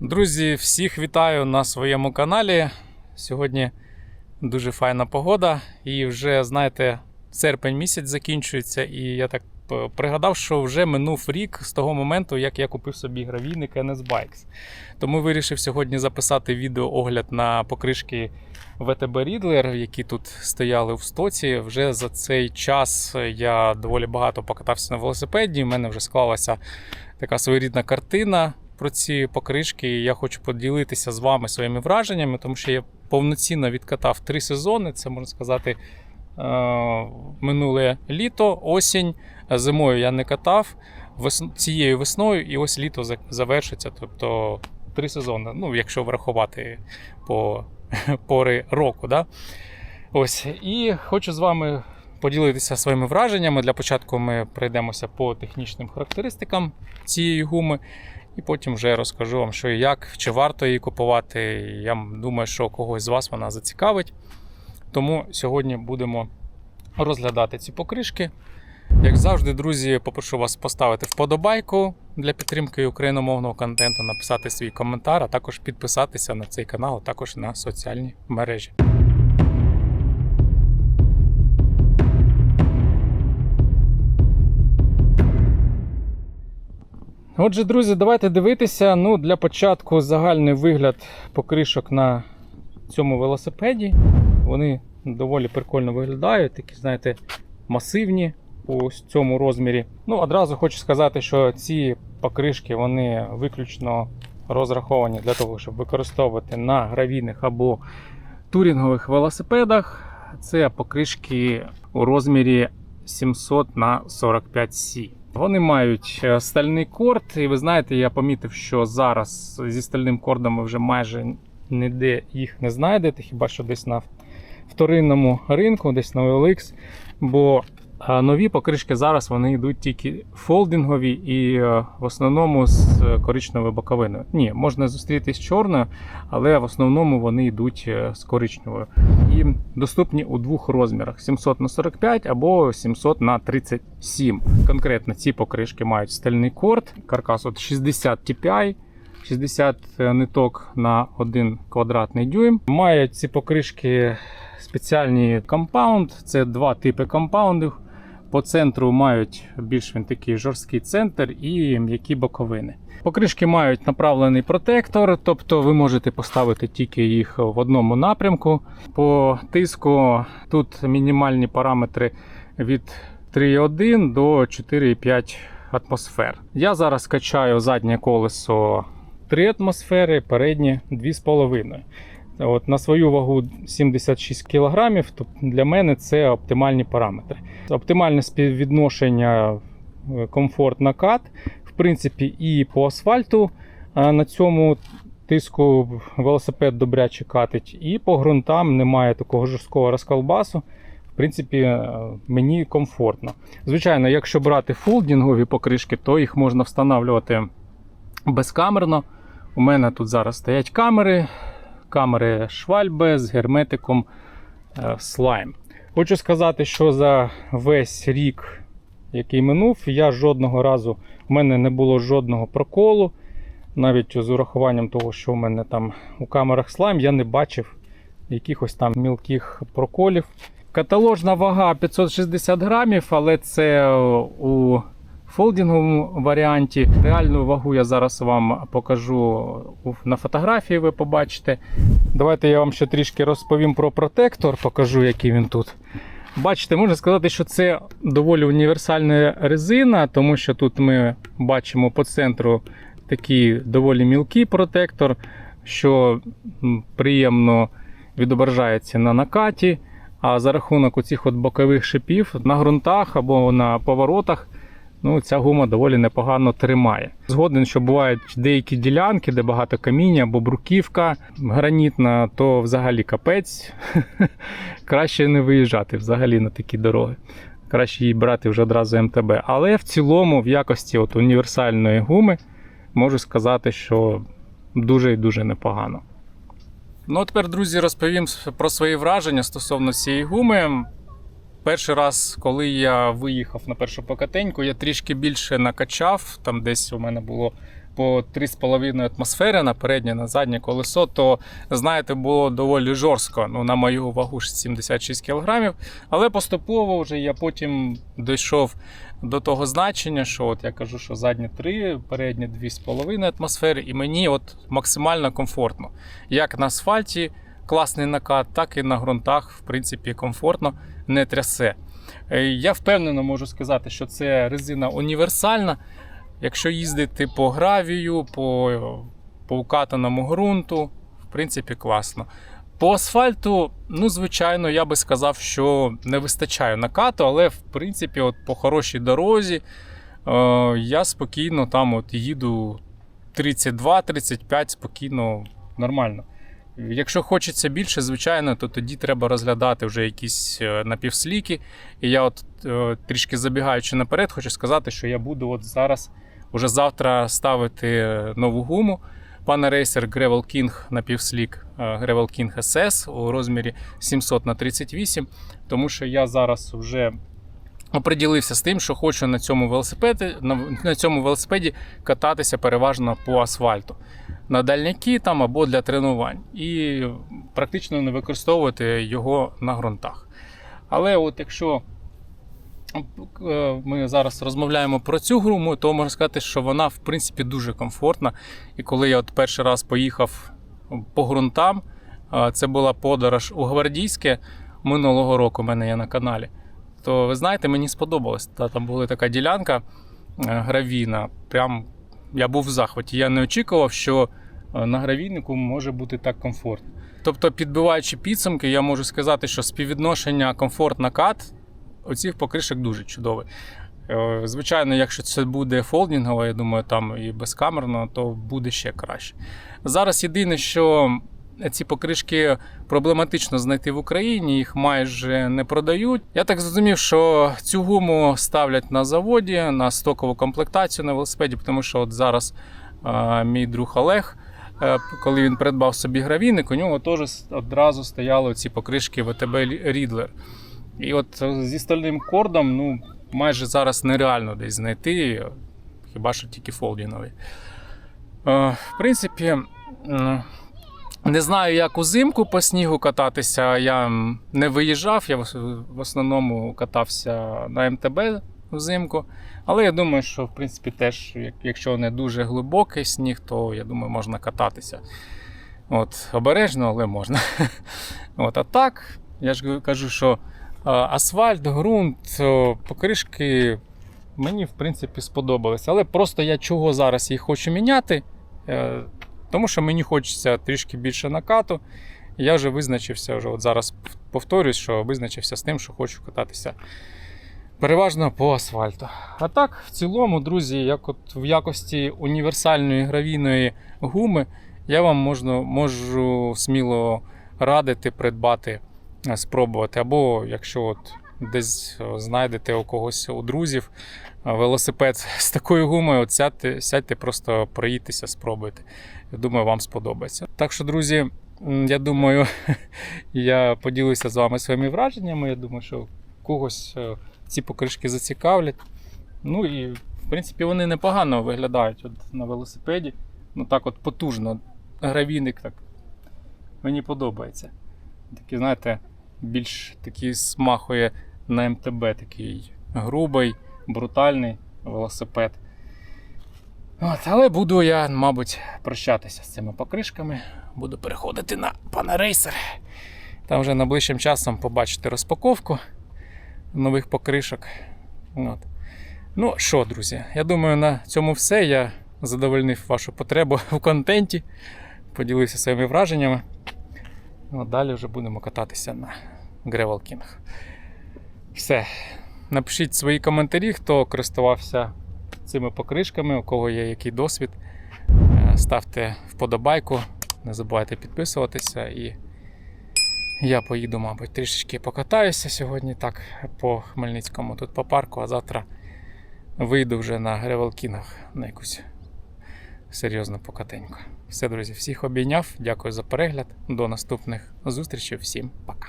Друзі, всіх вітаю на своєму каналі. Сьогодні дуже файна погода, і вже, знаєте, серпень місяць закінчується, і я так пригадав, що вже минув рік з того моменту, як я купив собі гравійник NS Bikes. Тому вирішив сьогодні записати відео огляд на покришки ВТБ Рідлер, які тут стояли в стоці. Вже за цей час я доволі багато покатався на велосипеді. У мене вже склалася така своєрідна картина про ці покришки. Я хочу поділитися з вами своїми враженнями, тому що я повноцінно відкатав три сезони. Це можна сказати. е, Минуле літо, осінь, зимою я не катав. Цією весною і ось літо завершиться. Тобто три сезони, ну, якщо врахувати по пори року. Да? Ось. І хочу з вами поділитися своїми враженнями. Для початку ми пройдемося по технічним характеристикам цієї гуми. І потім вже розкажу вам, що і як, чи варто її купувати. Я думаю, що когось з вас вона зацікавить. Тому сьогодні будемо розглядати ці покришки. Як завжди, друзі, попрошу вас поставити вподобайку для підтримки україномовного контенту, написати свій коментар, а також підписатися на цей канал, а також на соціальні мережі. Отже, друзі, давайте дивитися. Ну, для початку загальний вигляд покришок на цьому велосипеді. Вони доволі прикольно виглядають, такі, знаєте, масивні у цьому розмірі. Ну, одразу хочу сказати, що ці покришки вони виключно розраховані для того, щоб використовувати на гравійних або турінгових велосипедах. Це покришки у розмірі 700 на 45 c Вони мають е, стальний корд, і ви знаєте, я помітив, що зараз зі стальним кордом ви вже майже ніде їх не знайдете, хіба що десь на вторинному ринку, десь на OLX. Бо нові покришки зараз вони йдуть тільки фолдингові і е, в основному з е, коричневою боковиною. Ні, можна зустрітись з чорною, але в основному вони йдуть е, з коричневою. І доступні у двох розмірах: 700 на 45 або 700 на 37. Конкретно ці покришки мають стальний корд, каркас от 60 TPI. 60 ниток на 1 квадратний дюйм. Мають ці покришки спеціальні компаунд. Це два типи компаундів. По центру мають більш він такий жорсткий центр і м'які боковини. Покришки мають направлений протектор, тобто ви можете поставити тільки їх в одному напрямку. По тиску тут мінімальні параметри від 3,1 до 4,5 атмосфер. Я зараз качаю заднє колесо 3 атмосфери, переднє 2,5. От, на свою вагу 76 кг, то для мене це оптимальні параметри. Оптимальне співвідношення е, комфорт накат, в принципі, і по асфальту на цьому тиску велосипед добряче катить, і по ґрунтам немає такого жорсткого розколбасу. В принципі, е, мені комфортно. Звичайно, якщо брати фолдінгові покришки, то їх можна встановлювати безкамерно. У мене тут зараз стоять камери, камери швальбе з герметиком е, слайм. Хочу сказати, що за весь рік, який минув, я жодного разу у мене не було жодного проколу. Навіть з урахуванням того, що у мене там у камерах слайм, я не бачив якихось там мілких проколів. Каталожна вага 560 грамів, але це е, у фолдинговому варіанті. Реальну вагу я зараз вам покажу на фотографії, ви побачите. Давайте я вам ще трішки розповім про протектор, покажу, який він тут. Бачите, можна сказати, що це доволі універсальна резина, тому що тут ми бачимо по центру такий доволі мілкий протектор, що приємно відображається на накаті. А за рахунок оцих от бокових шипів на ґрунтах або на поворотах ну, ця гума доволі непогано тримає. Згоден, що бувають деякі ділянки, де багато каміння або бруківка гранітна, то взагалі капець. Краще не виїжджати взагалі на такі дороги. Краще її брати вже одразу МТБ. Але в цілому, в якості от універсальної гуми, можу сказати, що дуже і дуже непогано. Ну, а тепер, друзі, розповім про свої враження стосовно цієї гуми. Перший раз, коли я виїхав на першу покатеньку, я трішки більше накачав. Там десь у мене було по 3,5 атмосфери на переднє, на заднє колесо, то знаєте, було доволі жорстко. Ну, на мою вагу 76 кг. Але поступово вже я потім дійшов до того значення, що от я кажу, що задні 3, передні 2,5 атмосфери, і мені от максимально комфортно. Як на асфальті класний накат, так і на ґрунтах, в принципі, комфортно не трясе. Е, Я впевнено можу сказати, що це резина універсальна. Якщо їздити по гравію, по, по укатаному ґрунту, в принципі, класно. По асфальту, ну, звичайно, я би сказав, що не вистачає накату, але в принципі, от по хорошій дорозі е, я спокійно там от їду 32-35 спокійно, нормально. Якщо хочеться більше, звичайно, то тоді треба розглядати вже якісь е, напівсліки. І я, от е, трішки забігаючи наперед, хочу сказати, що я буду от зараз, уже завтра ставити нову гуму. Пане Racer Gravel King напівслік е, Gravel King SS у розмірі 700 на 38, тому що я зараз вже оприділився з тим, що хочу на цьому велосипеді, на, на цьому велосипеді кататися переважно по асфальту. На дальняки там або для тренувань. І практично не використовувати його на ґрунтах. Але от якщо е, ми зараз розмовляємо про цю гру, то можна сказати, що вона в принципі дуже комфортна. І коли я от перший раз поїхав по ґрунтам, е, це була подорож у Гвардійське минулого року, у мене є на каналі. То ви знаєте, мені сподобалось. Та там була така ділянка е, гравійна. Прям я був в захваті. Я не очікував, що е, на гравійнику може бути так комфортно. Тобто, підбиваючи підсумки, я можу сказати, що співвідношення комфорт-накат оцих покришок дуже чудове. Е, Звичайно, якщо це буде фолдінгово, я думаю, там і безкамерно, то буде ще краще. Зараз єдине, що ці покришки проблематично знайти в Україні, їх майже не продають. Я так зрозумів, що цю гуму ставлять на заводі на стокову комплектацію на велосипеді, тому що от зараз е, мій друг Олег. е, Коли він придбав собі гравійник, у нього теж одразу стояли ці покришки ВТБ Рідлер. І от зі стальним кордом ну, майже зараз нереально десь знайти, хіба що тільки фолдінові. Е, В принципі, не знаю, як узимку по снігу кататися. Я не виїжджав, я в основному катався на МТБ взимку. Але я думаю, що в принципі теж, якщо не дуже глибокий сніг, то я думаю, можна кататися. От, обережно, але можна. От, а так, я ж кажу, що асфальт, ґрунт, покришки мені в принципі сподобалися. Але просто я чого зараз їх хочу міняти, е, тому що мені хочеться трішки більше накату. Я вже визначився, вже от зараз повторюсь, що визначився з тим, що хочу кататися переважно по асфальту. А так, в цілому, друзі, як от в якості універсальної гравійної гуми, я вам можна, можу сміло радити придбати, е, спробувати. Або якщо от десь знайдете у когось у друзів е, велосипед з такою гумою, от сядьте, сядьте, просто проїдьтеся, спробуйте. Я думаю, вам сподобається. Так що, друзі, я думаю, я поділюся з вами своїми враженнями. Я думаю, що когось е, ці покришки зацікавлять. Ну і в принципі вони непогано виглядають от на велосипеді. Ну так от потужно. Гравійник так. Мені подобається. Такий, знаєте, більш такий смахує на МТБ, такий грубий, брутальний велосипед. От, але буду я, мабуть, прощатися з цими покришками. Буду переходити на пана рейсер. Там вже найближчим часом побачите розпаковку нових покришок. От. Ну що, друзі, я думаю, на цьому все. Я задовольнив вашу потребу в контенті, поділився своїми враженнями. Ну, далі вже будемо кататися на Gravel King. Все. Напишіть свої коментарі, хто користувався цими покришками, у кого є який досвід. Е, Ставте вподобайку, не забувайте підписуватися і я поїду, мабуть, трішечки покатаюся сьогодні так по Хмельницькому тут по парку, а завтра вийду вже на гревелкінах на якусь серйозну покатеньку. Все, друзі, всіх обійняв. Дякую за перегляд. До наступних зустрічей. Всім пока.